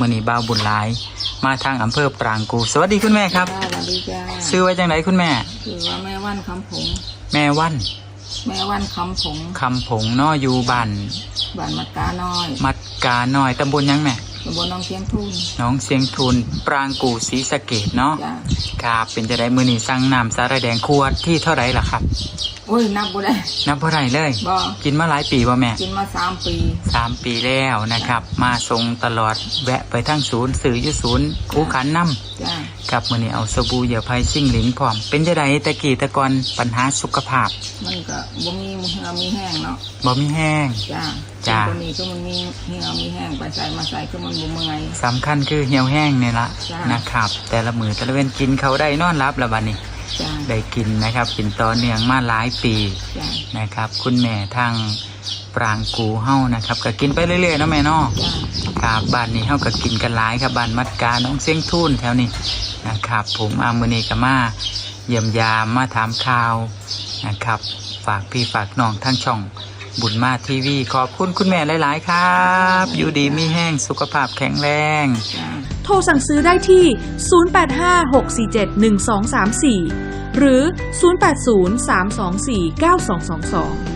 มื่อนี้บ่าวบุญหลาย มาทางอำเภอปรางกู สวัสดีคุณแม่ครับ จ้าสวัสดีจ้าชื่อว่าจังไหนคุณแม่ คือว่าแม่วันคำผง แม่วันแม่วันคำผงคำผงเนออยู่บ้านบ้านมัดกาน้อย มัดกาน้อยตำบลหยังแม่ตำ บลหน้องเชียงทุ่งน้องเสียงทุน ปรางกูศรีสะเกดเนาะจ้าครับเป็นจะได้มือนี้สั่งน้ำสาระแดงขวดที่เท่าไหร่ล่ะครับ โอ้ยนับบ่ได้นับเท่าไหร่เลย บ่กินมาหลายปีบ่แม่กินมาสามปีสามปีแล้วนะครับ มาทรงตลอดแวะไปทั้งศูนย์สื่ออยุศูนย์คูขันน้ำจ้ากับมือนี้เอาสบู่เหยื่อไผ่ชิ่งหลิงพร้อม เป็นจะไดตะกี้ตะกอนปัญหาสุขภาพมันก็บ่มีเหือมีแห้งเนาะบ่มีแห้ง จ้าจ้า ตัวนี้ก็มันมีเหือมีแห้งไปใส่มาใส่ก็มันบ่เมื่อย สำคัญคือเหี่ยวแห้งเนี่ยละจ้านนะครับ แต่ละมือแต่ละเว้นกินเขาได้นอนรับแล้วบัดนี้ จ้าได้กินนะครับ กินต่อเนื่องมาหลายปีจ้า นะครับ คุณแม่ทางปรางกูเฮานะครับ ก็กินไปเรื่อยๆเนาะแม่เนาะาบบ้านนี้เฮาก็กินกันหลายครับบ้านมัดกาน้องเสียงทุ่นแถวนี้นะครับ ผมอามือนีกมา เยี่ยมยามมาถามข่าวนะครับ ฝากพี่ฝากน้องทั้งช่องบุญมาทีวี ขอบคุณคุณแม่หลาย ๆ ครับ อยู่ดีมีแห้งสุขภาพแข็งแรง โทรสั่งซื้อได้ที่ 0856471234 หรือ 0803249222